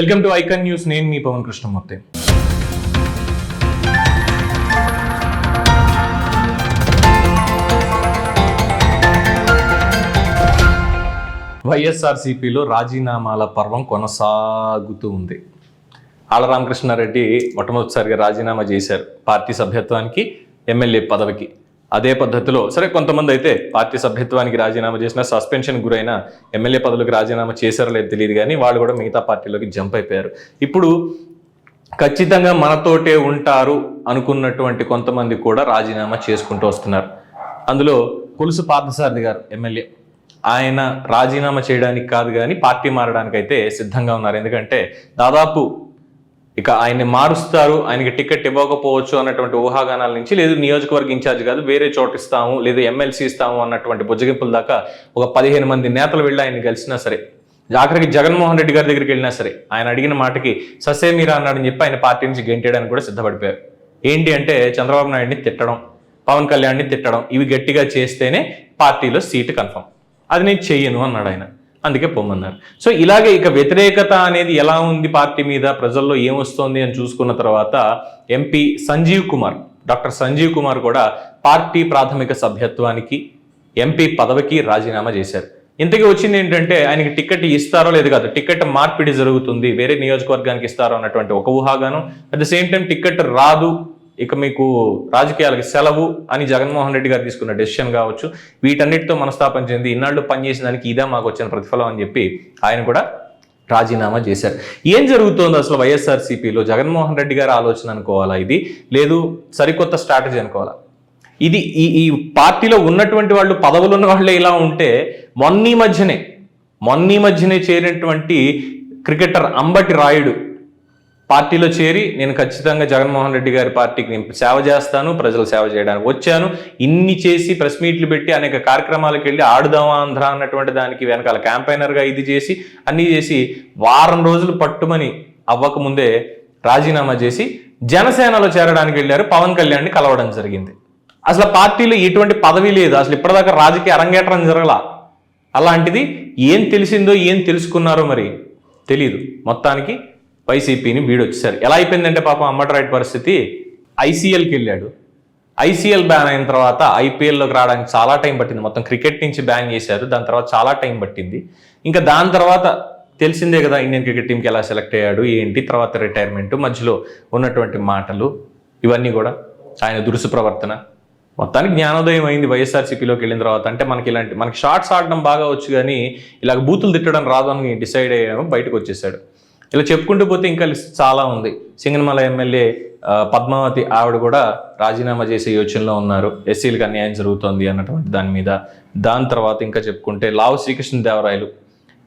Welcome to icon news. నేను మీ పవన్ కృష్ణమూర్తి. వైఎస్ఆర్సీపీలో రాజీనామాల పర్వం కొనసాగుతూ ఉంది. ఆళ్ళ రామకృష్ణారెడ్డి మొట్టమొదటిసారిగా రాజీనామా చేశారు. పార్టీ సభ్యత్వానికి ఎమ్మెల్యే పదవికి. అదే పద్ధతిలో సరే కొంతమంది అయితే పార్టీ సభ్యత్వానికి రాజీనామా చేసిన సస్పెన్షన్ గురైన ఎమ్మెల్యే పదవులకు రాజీనామా చేశారో లేదు తెలియదు కానీ వాళ్ళు కూడా మిగతా పార్టీలోకి జంప్ అయిపోయారు. ఇప్పుడు ఖచ్చితంగా మనతోటే ఉంటారు అనుకున్నటువంటి కొంతమంది కూడా రాజీనామా చేసుకుంటూ వస్తున్నారు. అందులో కొలుసు పార్థసారథి గారు ఎమ్మెల్యే. ఆయన రాజీనామా చేయడానికి కాదు కానీ పార్టీ మారడానికి అయితే సిద్ధంగా ఉన్నారు. ఎందుకంటే దాదాపు ఇక ఆయన్ని మారుస్తారు ఆయనకి టికెట్ ఇవ్వకపోవచ్చు అన్నటువంటి ఊహాగానాల నుంచి లేదు నియోజకవర్గ ఇన్ఛార్జ్ కాదు వేరే చోట ఇస్తాము లేదు ఎమ్మెల్సీ ఇస్తాము అన్నటువంటి బుజ్జగింపుల దాకా ఒక పదిహేను మంది నేతలు వెళ్ళి ఆయన్ని కలిసినా సరే ఆఖరికి జగన్మోహన్ రెడ్డి గారి దగ్గరికి వెళ్ళినా సరే ఆయన అడిగిన మాటకి ససేమీరా అన్నాడని చెప్పి ఆయన పార్టీ నుంచి గెంటేయడానికి కూడా సిద్ధపడిపోయారు. ఏంటి అంటే చంద్రబాబు నాయుడిని తిట్టడం పవన్ కళ్యాణ్ని తిట్టడం ఇవి గట్టిగా చేస్తేనే పార్టీలో సీటు కన్ఫర్మ్. అది నేను చెయ్యను అన్నాడు ఆయన. అందుకే పొమ్మన్నారు. సో ఇలాగే ఇక వ్యతిరేకత అనేది ఎలా ఉంది పార్టీ మీద ప్రజల్లో ఏమొస్తోంది అని చూసుకున్న తర్వాత ఎంపీ సంజీవ్ కుమార్ డాక్టర్ సంజీవ్ కుమార్ కూడా పార్టీ ప్రాథమిక సభ్యత్వానికి ఎంపీ పదవికి రాజీనామా చేశారు. ఇంతకీ వచ్చింది ఏంటంటే ఆయనకి టికెట్ ఇస్తారో లేదు కాదు టికెట్ మార్పిడి జరుగుతుంది వేరే నియోజకవర్గానికి ఇస్తారో అన్నటువంటి ఒక ఊహాగానం. At the same time ticket రాదు ఇక మీకు రాజకీయాలకు సెలవు అని జగన్మోహన్ రెడ్డి గారు తీసుకున్న డెసిషన్ కావచ్చు. వీటన్నిటితో మనస్తాపం చెంది ఇన్నాళ్ళు పనిచేసిన దానికి ఇదే మాకు వచ్చిన ప్రతిఫలం అని చెప్పి ఆయన కూడా రాజీనామా చేశారు. ఏం జరుగుతోంది అసలు వైఎస్ఆర్సీపీలో? జగన్మోహన్ రెడ్డి గారి ఆలోచన అనుకోవాలా ఇది? లేదు సరికొత్త స్ట్రాటజీ అనుకోవాలా? ఇది ఈ ఈ పార్టీలో ఉన్నటువంటి వాళ్ళు పదవులు ఉన్న వాళ్ళే ఇలా ఉంటే మొన్నీ మధ్యనే మొన్నీ మధ్యనే చేరినటువంటి క్రికెటర్ అంబటి రాయుడు పార్టీలో చేరి నేను ఖచ్చితంగా జగన్మోహన్ రెడ్డి గారి పార్టీకి నేను సేవ చేస్తాను ప్రజలు సేవ చేయడానికి వచ్చాను. ఇన్ని చేసి ప్రెస్ మీట్లు పెట్టి అనేక కార్యక్రమాలకు వెళ్ళి ఆడుదాం ఆంధ్ర అన్నటువంటి దానికి వెనకాల క్యాంపైనర్గా ఇది చేసి అన్నీ చేసి వారం రోజులు పట్టుమని అవ్వకముందే రాజీనామా చేసి జనసేనలో చేరడానికి వెళ్ళారు. పవన్ కళ్యాణ్ని కలవడం జరిగింది. అసలు పార్టీలో ఎటువంటి పదవి లేదు. అసలు ఇప్పటిదాకా రాజకీయ అరంగేట్రం జరగల. అలాంటిది ఏం తెలిసిందో ఏం తెలుసుకున్నారో మరి తెలియదు మొత్తానికి వైసీపీని వీడొచ్చేసారు ఎలా అయిపోయిందంటే పాపం అమ్మటరాయిట్ పరిస్థితి? ఐసీఎల్కి వెళ్ళాడు. ఐసీఎల్ బ్యాన్ అయిన తర్వాత ఐపీఎల్లోకి రావడానికి చాలా టైం పట్టింది. మొత్తం క్రికెట్ నుంచి బ్యాన్ చేశారు. దాని తర్వాత చాలా టైం పట్టింది. ఇంకా దాని తర్వాత తెలిసిందే కదా ఇండియన్ క్రికెట్ టీంకి ఎలా సెలెక్ట్ అయ్యాడు ఏంటి తర్వాత రిటైర్మెంట్ మధ్యలో ఉన్నటువంటి మాటలు ఇవన్నీ కూడా ఆయన దురుసు ప్రవర్తన. మొత్తానికి జ్ఞానోదయం అయింది వైఎస్ఆర్సీపీలోకి వెళ్ళిన తర్వాత. అంటే మనకి ఇలాంటి మనకి షార్ట్స్ ఆడడం బాగా వచ్చు కానీ ఇలాగ బూతులు తిట్టడం రాదు అని డిసైడ్ అయ్యాము బయటకు వచ్చేసాడు. ఇలా చెప్పుకుంటూ పోతే ఇంకా లిస్ట్ చాలా ఉంది. సింగనమల ఎమ్మెల్యే పద్మావతి ఆవిడ కూడా రాజీనామా చేసే యోచనలో ఉన్నారు. ఎస్సీలకు అన్యాయం జరుగుతోంది అన్నటువంటి దాని మీద. దాని తర్వాత ఇంకా చెప్పుకుంటే లావు శ్రీకృష్ణదేవరాయలు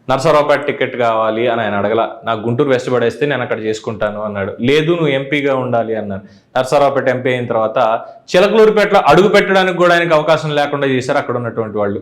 నర్సరావుపేట టికెట్ కావాలి అని ఆయన అడగల. నాకు గుంటూరు వెస్ట్ పడేస్తే నేను అక్కడ చేసుకుంటాను అన్నాడు. లేదు నువ్వు ఎంపీగా ఉండాలి అన్నారు. నర్సరావుపేట ఎంపీ అయిన తర్వాత చిలకలూరుపేటలో అడుగు పెట్టడానికి కూడా ఆయనకు అవకాశం లేకుండా చేశారు అక్కడ ఉన్నటువంటి వాళ్ళు.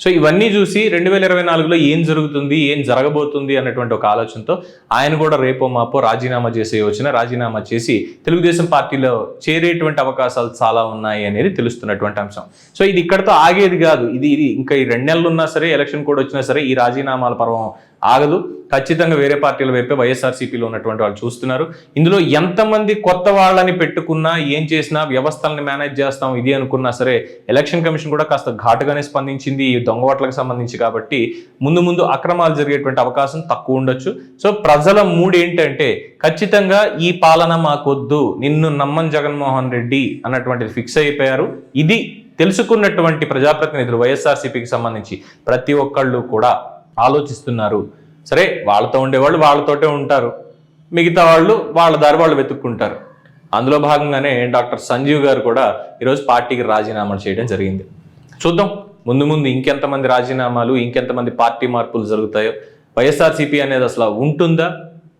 సో ఇవన్నీ చూసి రెండు వేల ఇరవై నాలుగులో ఏం జరుగుతుంది ఏం జరగబోతుంది అన్నటువంటి ఒక ఆలోచనతో ఆయన కూడా రేపో మాపో రాజీనామా చేసే యోచన రాజీనామా చేసి తెలుగుదేశం పార్టీలో చేరేటువంటి అవకాశాలు చాలా ఉన్నాయి అనేది తెలుస్తున్నటువంటి అంశం. సో ఇది ఇక్కడతో ఆగేది కాదు. ఇది ఇది ఇంకా ఈ రెండు నెలలు ఉన్నా సరే ఎలక్షన్ కూడా వచ్చినా సరే ఈ రాజీనామాల పర్వం ఆగదు. ఖచ్చితంగా వేరే పార్టీల వైపే వైఎస్ఆర్సీపీలో ఉన్నటువంటి వాళ్ళు చూస్తున్నారు. ఇందులో ఎంతమంది కొత్త వాళ్ళని పెట్టుకున్నా ఏం చేసినా వ్యవస్థల్ని మేనేజ్ చేస్తాం ఇది అనుకున్నా సరే ఎలక్షన్ కమిషన్ కూడా కాస్త ఘాటుగానే స్పందించింది ఈ దొంగవాట్లకు సంబంధించి కాబట్టి ముందు ముందు అక్రమాలు జరిగేటువంటి అవకాశం తక్కువ ఉండొచ్చు. సో ప్రజల మూడు ఏంటంటే ఖచ్చితంగా ఈ పాలన మాకొద్దు నిన్ను నమ్మన్ జగన్మోహన్ రెడ్డి అన్నటువంటిది ఫిక్స్ అయిపోయారు. ఇది తెలుసుకున్నటువంటి ప్రజాప్రతినిధులు వైఎస్ఆర్సీపీకి సంబంధించి ప్రతి ఒక్కళ్ళు కూడా ఆలోచిస్తున్నారు. సరే వాళ్ళతో ఉండేవాళ్ళు వాళ్ళతోటే ఉంటారు. మిగతా వాళ్ళు వాళ్ళ దారి వాళ్ళు వెతుక్కుంటారు. అందులో భాగంగానే డాక్టర్ సంజీవ్ గారు కూడా ఈరోజు పార్టీకి రాజీనామాలు చేయడం జరిగింది. చూద్దాం. ముందు ముందు ఇంకెంతమంది రాజీనామాలు ఇంకెంతమంది పార్టీ మార్పులు జరుగుతాయో వైఎస్ఆర్సీపీ అనేది అసలు ఉంటుందా?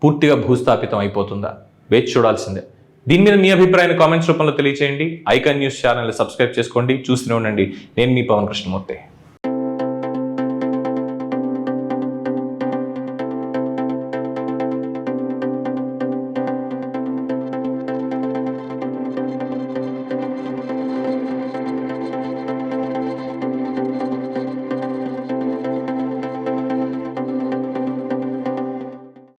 పూర్తిగా భూస్థాపితం అయిపోతుందా? వేచి చూడాల్సిందే. దీని మీద మీ అభిప్రాయాన్ని కామెంట్స్ రూపంలో తెలియచేయండి. ఐకాన్ న్యూస్ ఛానల్ సబ్స్క్రైబ్ చేసుకోండి. చూస్తూనే ఉండండి. నేను మీ పవన్ కృష్ణమూర్తి.